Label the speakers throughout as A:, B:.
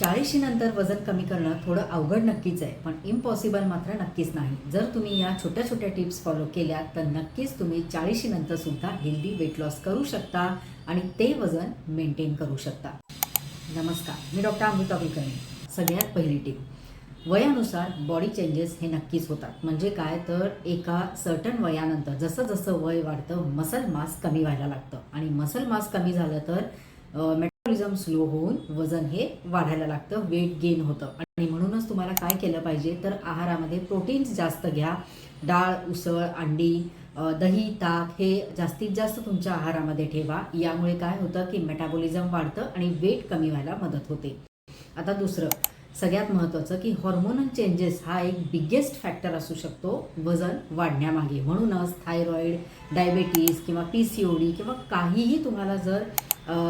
A: चाळीशी नंतर वजन कमी करणं थोडं अवघड नक्कीच आहे पण इम्पॉसिबल मात्र नक्कीच नाही. जर तुम्ही या छोट्या छोट्या टिप्स फॉलो केल्या तर नक्कीच तुम्ही चाळीशी नंतर सुद्धा हेल्दी वेट लॉस करू शकता आणि ते वजन मेंटेन करू शकता. नमस्कार मी डॉक्टर अमृता कुलकर्णी. सगळ्यात पहिली टिप वयानुसार बॉडी चेंजेस हे नक्कीच होतात. म्हणजे काय? तर एका सर्टन वयानंतर जसं जसं वय वाढतं मसल मास कमी व्हायला लागतं. आणि मसल मास कमी झालं तर मेटाबॉलिझम स्लो होऊन वजन हे वाढायला लागतं वेट गेन होतं. आणि म्हणूनच तुम्हाला काय केलं पाहिजे तर आहारामध्ये प्रोटीन्स जास्त घ्या. डाळ उसळ अंडी दही ताक हे जास्तीत जास्त तुमच्या आहारामध्ये ठेवा. यामुळे काय होतं की मेटाबॉलिझम वाढतं आणि वेट कमी व्हायला मदत होते. आता दुसरं सगळ्यात महत्त्वाचं की हॉर्मोनल चेंजेस हा एक बिगेस्ट फॅक्टर असू शकतो वजन वाढण्यामागे. म्हणूनच थायरॉईड डायबेटीस किंवा पी सी ओ डी किंवा काहीही तुम्हाला जर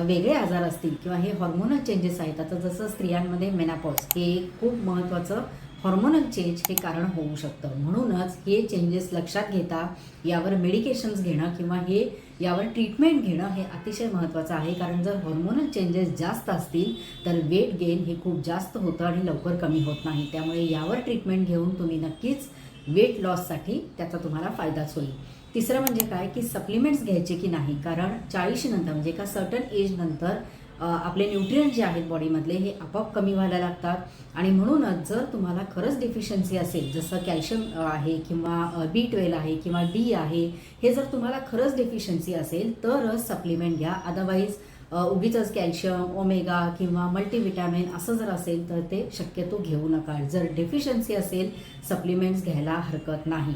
A: वेगळे आजार असतील किंवा हे हॉर्मोनल चेंजेस आहेत आता जसं स्त्रियांमध्ये मेनापॉज हे एक खूप महत्त्वाचं हॉर्मोनल चेंज हे कारण होऊ शकतं. म्हणूनच हे चेंजेस लक्षात घेता यावर मेडिकेशन्स घेणं किंवा हे यावर ट्रीटमेंट घेणं हे अतिशय महत्त्वाचं आहे. कारण जर हॉर्मोनल चेंजेस जास्त असतील तर वेट गेन हे खूप जास्त होतं आणि लवकर कमी होत नाही. त्यामुळे यावर ट्रीटमेंट घेऊन तुम्ही नक्कीच वेट लॉससाठी त्याचा तुम्हाला फायदाच होईल. तिसरं म्हणजे काय? की सप्लिमेंट्स घ्यायचे की नाही? कारण चाळीशी नंतर म्हणजे एका सर्टन एजनंतर आपले न्यूट्रियंट जे आहेत बॉडीमधले हे आपोआप कमी व्हायला लागतात. आणि म्हणूनच जर तुम्हाला खरंच डेफिशियन्सी असेल जसं कॅल्शियम आहे किंवा बी ट्वेल्व आहे किंवा डी आहे हे जर तुम्हाला खरंच डिफिशियन्सी असेल तरच सप्लिमेंट घ्या. अदरवाईज उगीच कॅल्शियम ओमेगा किंवा मल्टीविटॅमिन असं जर असेल तर ते शक्यतो घेऊ नका. जर डेफिशियन्सी असेल सप्लिमेंट्स घ्यायला हरकत नाही.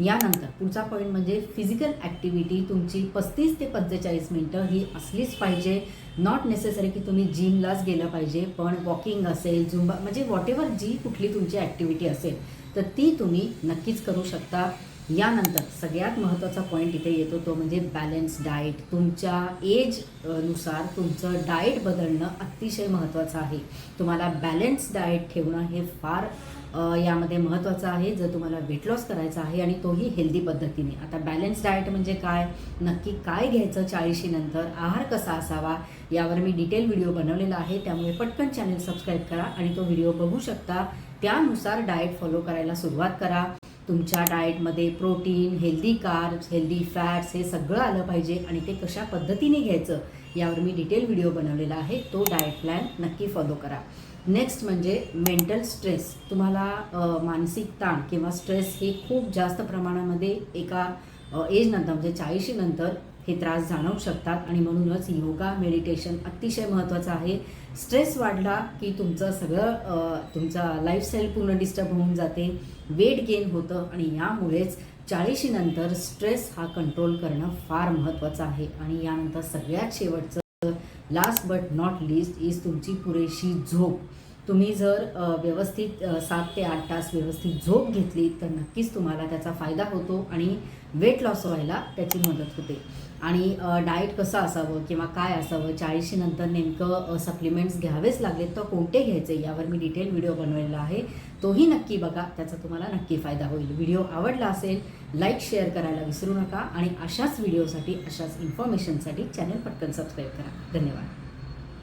A: यानंतर पुढचा पॉईंट म्हणजे फिजिकल ॲक्टिव्हिटी तुमची पस्तीस ते पंचेचाळीस मिनटं ही असलीच पाहिजे. नॉट नेसेसरी की तुम्ही जिमलाच गेलं पाहिजे पण वॉकिंग असेल झुंबा म्हणजे वॉट एव्हर जी कुठली तुमची ॲक्टिव्हिटी असेल तर ती तुम्ही नक्कीच करू शकता. यानंतर सगळ्यात महत्त्वाचा पॉईंट इथे येतो तो म्हणजे बॅलन्स डाएट तुमच्या एजनुसार तुमचं डाएट बदलणं अतिशय महत्त्वाचं आहे. तुम्हाला बॅलन्स डाएट ठेवणं हे फार यामध्ये महत्त्वाचं आहे. जर तुम्हाला वेट लॉस करायचा आहे आणि तोही हेल्दी पद्धतीने. आता बॅलन्स डाएट म्हणजे काय? नक्की काय घ्यायचं चाळीशीनंतर आहार कसा असावा? यावर मी डिटेल व्हिडिओ बनवलेला आहे. त्यामुळे पटकन चॅनल सबस्क्राईब करा आणि तो व्हिडिओ बघू शकता. त्यानुसार डाएट फॉलो करायला सुरुवात करा. तुमच्या डाएटमध्ये protein healthy carbs healthy fats हे सगळं आलं पाहिजे आणि ते कशा पद्धतीने घ्यायचं यावर मी डिटेल व्हिडिओ बनवलेला आहे. तो डाएट प्लॅन नक्की फॉलो करा. नेक्स्ट म्हणजे मेंटल स्ट्रेस तुम्हाला मानसिक ताण किंवा स्ट्रेस हे खूप जास्त प्रमाणामध्ये एका एजनंतर म्हणजे चाळीशीनंतर हे त्रास जाणवू शकतात. आणि म्हणूनच योगा मेडिटेशन अतिशय महत्त्वाचं आहे. स्ट्रेस वाढला की तुमचं सगळं तुमचा लाईफस्टाईल पूर्ण डिस्टर्ब होऊन जाते. वेट गेन होतं आणि यामुळेच चाळीशीनंतर स्ट्रेस हा कंट्रोल करणं फार महत्त्वाचं आहे. आणि यानंतर सगळ्यात शेवटचं last but not least is तुमची पुरेशी झोप. तुम्ही जर व्यवस्थित सात ते आठ तास व्यवस्थित झोप घेतली तर नक्कीच तुम्हाला त्याचा फायदा होतो आणि वेट लॉस व्हायला त्याची मदत होते. आणि डाएट कसं असावं किंवा काय असावं चाळीशी नंतर नेमकं सप्लिमेंट्स घ्यावेच लागले तर कोणते घ्यायचे यावर मी डिटेल व्हिडिओ बनवलेला आहे. तोही नक्की बघा त्याचा तुम्हाला नक्की फायदा होईल. व्हिडिओ आवडला असेल लाईक शेअर करायला विसरू नका आणि अशाच व्हिडिओसाठी अशाच इन्फॉर्मेशनसाठी चॅनल पटकन सबस्क्राईब करा. धन्यवाद.